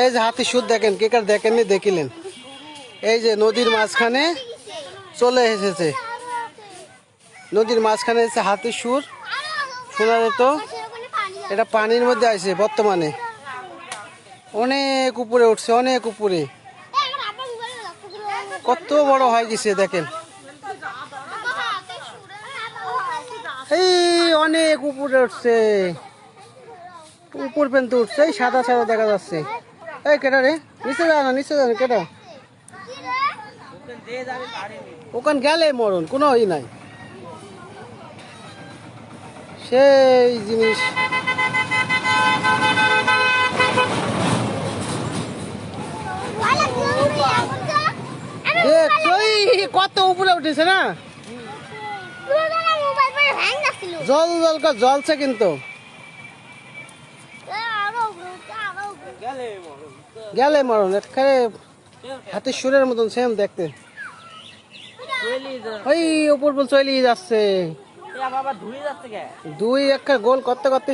এই যে হাতি সুদ দেখেন, কে কার দেখেননি, দেখিলেন। এই যে নদীর মাঝখানে চলে এসেছে। নদীর মাঝখানে এসেছে হাতির সুর শোনা যেত এটা পানির মধ্যে আছে বর্তমানে। অনেক উপরে উঠছে, অনেক উপরে। কত বড় হয়ে গেছে, দেখেন। এই অনেক উপরে উঠছে। উপর পর্যন্ত উঠছে সাদা সাদা দেখা যাচ্ছে। এই কেটা রে? নিচে যা না নিচে যা না কেটা? ওখান গেলে মরণ কোনো ই নাই। সেই জিনিস। কত উপরে উঠেছে না? জল জল করে জ্বলছে কিন্তু। গেলে মরণ। এখানে হাতের সুরের মতন সেম দেখতে। ওই উপর পর্যন্ত চলে যাচ্ছে। দুই একটা গোল করতে করতে।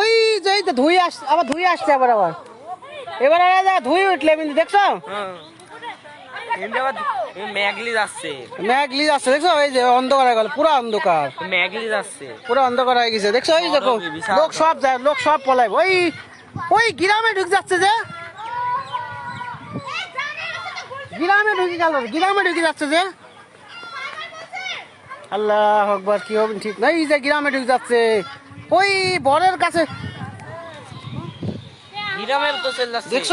ওই যে তো ধুই আস আবার ধুই আসছে আবার আবার। এবার ধুই উঠলে কিন্তু দেখছ? ম্যাগলি যাচ্ছে। ম্যাগলি যাচ্ছে দেখছ? এই যে অন্ধকার হয়ে গেল পুরো অন্ধকার। ম্যাগলি যাচ্ছে। পুরো অন্ধকার হয়ে গেছে দেখছ? দেখো লোক সব যায় লোক সব পলাই ওই ওই গ্রামে ঢুক যাচ্ছে যে। গ্রামে ঢুকে গেল গ্রামে ঢুকে যাচ্ছে যে। আল্লাহ আকবার কি হবে ঠিক নাই এই যে গ্রামে ঢুকে যাচ্ছে। ওই বরের কাছে। দেখছ?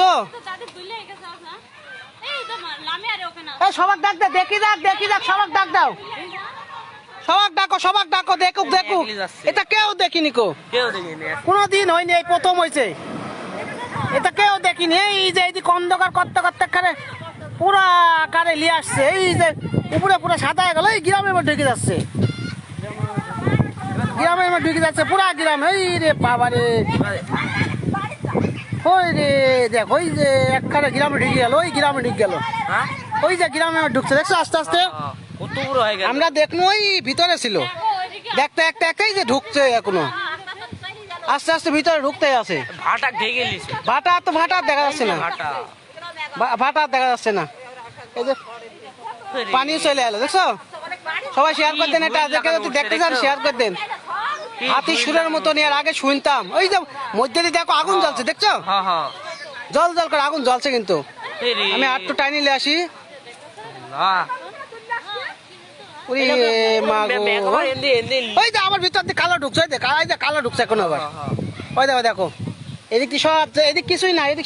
এই সবাক ডাক দে দেখি যাক দেখি যাক সবাক ডাক দাও। সবাক ডাকো সবাক ডাকো দেখুক দেখুক। এটা কেউ দেখিনি কো? কেউ দেখিনি কোনো হয়নি এই প্রথম হয়েছে এটা কেউ দেখিনি। এই যে এই যে অন্ধকার করতে করতে কারে পুরা কারে নিয়ে আসছে। এই যে উপরে পুরো সাদা গেল এই গ্রামের মধ্যে ঢুকে যাচ্ছে। গ্রামের মধ্যে ঢুকে যাচ্ছে পুরা গ্রাম। এই রে বাবা রে ওই রে দেখ ওই যে একখানে গ্রামে ঢুকে গেল ওই গ্রামে ঢুকে গেল। হ্যাঁ? ওই যে গ্রামে ঢুকছে দেখছ আস্তে আস্তে? হয়ে গেল। আমরা দেখল ওই ভিতরে ছিল। দেখতে একটা একটাই যে ঢুকছে এখনও। আস্তে আস্তে ভিতরে ঢুকতে আছে। ভাটা ঢেকে লিছে ভাটা তো ভাটা দেখা যাচ্ছে না। ভাটা। দেখা যাচ্ছে না। এই যে পানি চলে এলো দেখছ? সবাই শেয়ার করে দেন এটা দেখে যদি দেখতে চান শেয়ার করে দেন। হাতি সুরের মতো নিয়ে আগে শুনতাম। ওই যে মধ্যে দিয়ে দেখো আগুন জ্বলছে দেখছ? হ্যাঁ হ্যাঁ। জল জল করে আগুন জ্বলছে কিন্তু। আমি আটটু টাইনি নিয়ে আসি। ওই আমার ভিতর দিয়ে কালো ঢুকছে কালো- ঢুকছে এখন আবার। হ্যাঁ, হ্যাঁ। ওই দেখো দেখো। এদিক কি সব এদিক কিছুই না এদিক